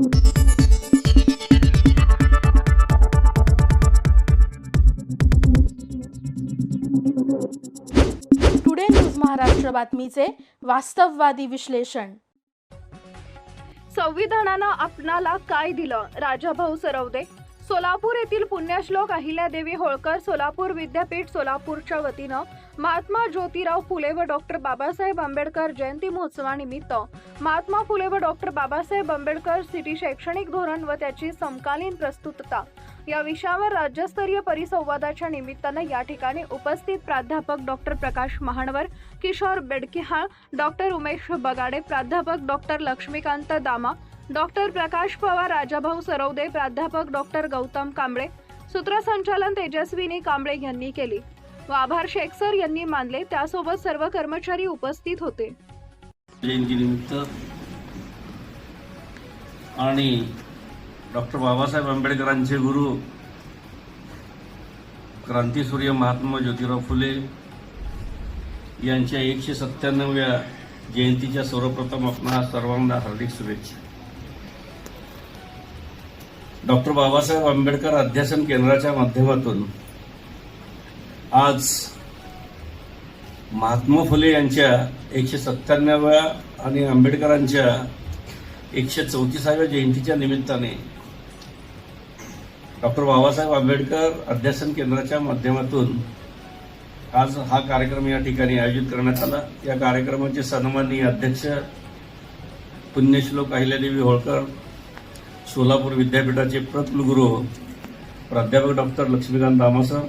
Today news Maharashtra बातमीचे वास्तववादी विश्लेषण संविधानानं आपणाला काय दिलं? राजाभाऊ सरवदे. सोलापूर येथील पुण्यश्लोक अहिल्यादेवी होळकर सोलापूर विद्यापीठ सोलापूरच्या वतीनं महात्मा ज्योतिराव फुले व डॉक्टर बाबासाहेब आंबेडकर जयंती महोत्सवानिमित्त महात्मा फुले व डॉक्टर बाबासाहेब आंबेडकर सिटी शैक्षणिक धोरण व त्याची समकालीन प्रस्तुतता. या विषयावर राज्यस्तरीय परिसंवादाच्या निमित्तानं या ठिकाणी उपस्थित प्राध्यापक डॉक्टर प्रकाश महाणवर किशोर बेडकिहाळ डॉक्टर उमेश बगाडे प्राध्यापक डॉक्टर लक्ष्मीकांत दामा डॉक्टर प्रकाश पवार राजाभाऊ सरवदे प्राध्यापक डॉक्टर गौतम कांबळे सूत्रसंचालन तेजस्विनी कांबळे यांनी केली. व आभार शेखसर यांनी मानले त्यासोबत सर्व कर्मचारी उपस्थित होते. जयंतीनिमित्त आणि डॉक्टर बाबासाहेब आंबेडकरांचे गुरु क्रांतीसूर्य महात्मा ज्योतिराव फुले यांच्या एकशे सत्त्याण्णव्या जयंतीच्या सर्वप्रथम आपणा सर्वांना हार्दिक शुभेच्छा. डॉक्टर बाबासाहेब आंबेडकर अध्यासन केंद्राच्या माध्यमातून आज महात्मा फुले यांच्या एकशे सत्त्याण्णव्या आणि आंबेडकरांच्या एकशे चौतीसाव्या जयंतीच्या निमित्ताने डॉक्टर बाबासाहेब आंबेडकर अध्यासन केंद्राच्या माध्यमातून आज हा कार्यक्रम या ठिकाणी आयोजित करण्यात आला. या कार्यक्रमाचे सन्माननीय अध्यक्ष पुण्यश्लोक अहिल्यादेवी होळकर सोलापूर विद्यापीठाचे प्रकुलगुरू प्राध्यापक डॉक्टर लक्ष्मीकांत दामासर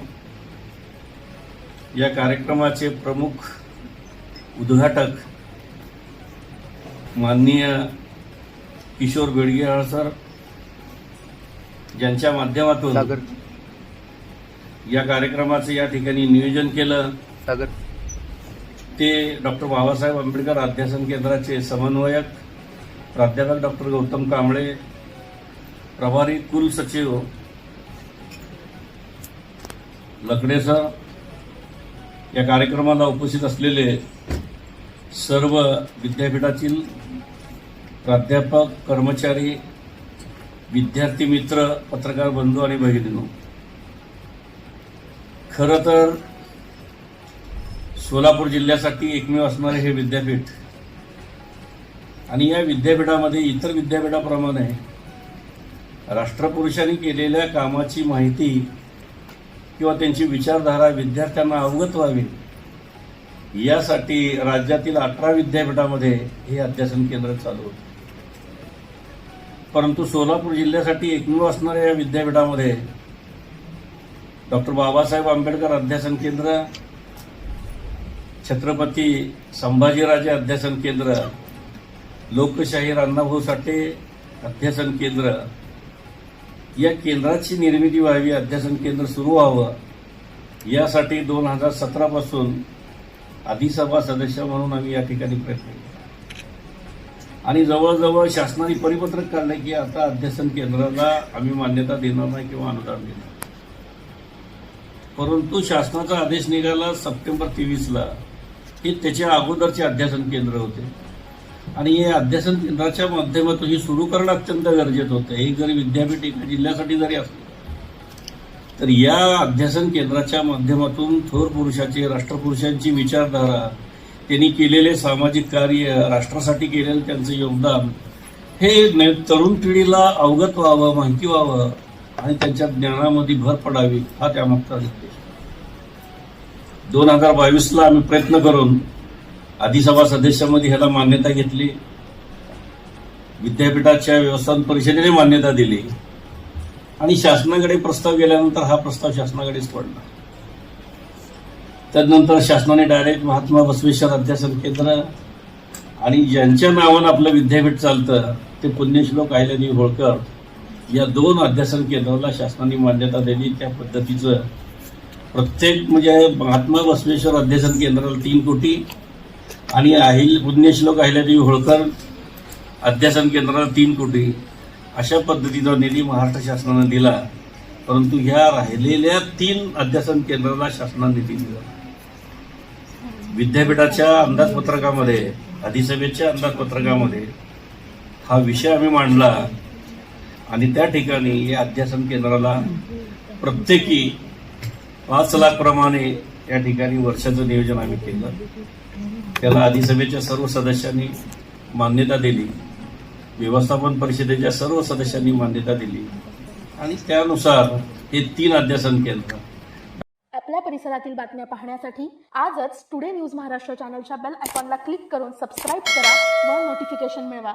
या कार्यक्रमाचे प्रमुख उद्घाटक माननीय किशोर बेडगेहाळ सर ज्यांच्या माध्यमातून या कार्यक्रमाचे या ठिकाणी नियोजन केलं. ते डॉक्टर बाबासाहेब आंबेडकर अध्यासन केंद्राचे समन्वयक प्राध्यापक डॉक्टर गौतम कांबळे प्रभारी कुल सचिव लकडे सर या कार्यक्रमाला उपस्थित असलेले सर्व विद्यापीठातील प्राध्यापक कर्मचारी विद्यार्थी मित्र पत्रकार बंधू आणि भगिनीनो खरं तर सोलापूर जिल्ह्यासाठी एकमेव असणारे हे विद्यापीठ आणि या विद्यापीठामध्ये इतर विद्यापीठाप्रमाणे राष्ट्रपुरुषांनी केलेल्या कामाची माहिती किंवा त्यांची विचारधारा विद्यार्थ्यांना अवगत व्हावी यासाठी राज्यातील अठरा विद्यापीठामध्ये हे अध्यासन केंद्र चालू होते. परंतु सोलापूर जिल्ह्यासाठी एकमेव असणाऱ्या या विद्यापीठामध्ये डॉक्टर बाबासाहेब आंबेडकर अध्यासन केंद्र छत्रपती संभाजीराजे अध्यासन केंद्र लोकशाहीर अण्णाभाऊ साठे अध्यासन केंद्र या केंद्राची निर्मिती व्हावी अध्यासन केंद्र सुरू व्हावं यासाठी दोन हजार सतरापासून अधिसभा सदस्य म्हणून आम्ही या ठिकाणी प्रयत्न केला. आणि जवळजवळ शासनाने परिपत्रक काढलं की आता अध्यासन केंद्राला आम्ही मान्यता देणार नाही किंवा अनुदान देणार परंतु शासनाचा आदेश निघाला सप्टेंबर तेवीसला हे त्याच्या अगोदरचे अध्यासन केंद्र होते. आणि हे अध्यासन केंद्राच्या माध्यमातून हे सुरू करणं अत्यंत गरजेचं होतं. हे जरी विद्यापीठ एका जिल्ह्यासाठी जरी असलं तर या अध्यासन केंद्राच्या माध्यमातून थोर पुरुषाचे राष्ट्रपुरुषांची विचारधारा त्यांनी केलेले सामाजिक कार्य राष्ट्रासाठी केलेलं त्यांचं योगदान हे तरुण पिढीला अवगत व्हावं माहिती व्हावं आणि त्यांच्या ज्ञानामध्ये भर पडावी हा त्यामागचा उद्देश. दोन हजार बावीसला आम्ही प्रयत्न करून अधिसभा सदस्यामध्ये ह्याला मान्यता घेतली. विद्यापीठाच्या व्यवस्थापन परिषदेने मान्यता दिली. आणि शासनाकडे प्रस्ताव गेल्यानंतर हा प्रस्ताव शासनाकडेच पडला. त्यानंतर शासनाने डायरेक्ट महात्मा बसवेश्वर अध्यासन केंद्र आणि ज्यांच्या नावानं आपलं विद्यापीठ चालतं ते पुण्यश्लोक आयलनी होळकर या दोन अध्यासन केंद्राला शासनाने मान्यता दिली. त्या पद्धतीचं प्रत्येक म्हणजे महात्मा बसवेश्वर अध्यासन केंद्राला तीन कोटी आणि अहिल पुण्यश्लोक अहिल्यादेवी होळकर अध्यासन केंद्राला तीन कोटी. अशा पद्धतीचा निधी महाराष्ट्र शासनानं दिला. परंतु ह्या राहिलेल्या तीन अध्यासन केंद्राला शासनाने निधी दिला. विद्यापीठाच्या अंदाजपत्रकामध्ये अधिसभेच्या अंदाजपत्रकामध्ये हा विषय आम्ही मांडला. आणि त्या ठिकाणी या अध्यासन केंद्राला प्रत्येकी पाच लाखप्रमाणे त्या ठिकाणी वर्षाचं नियोजन आम्ही केलं. त्याला अधिसभेच्या सर्व सदस्यांनी मान्यता दिली. व्यवस्थापन परिषदेच्या सर्व सदस्यांनी मान्यता दिली. आणि त्यानुसार हे तीन अध्यासन केलं. आपल्या परिसरातील बातम्या पाहण्यासाठी आजच टुडे न्यूज महाराष्ट्र चॅनलच्या बेल आयकॉनला क्लिक करून सबस्क्राईब करा व नोटिफिकेशन मिळवा.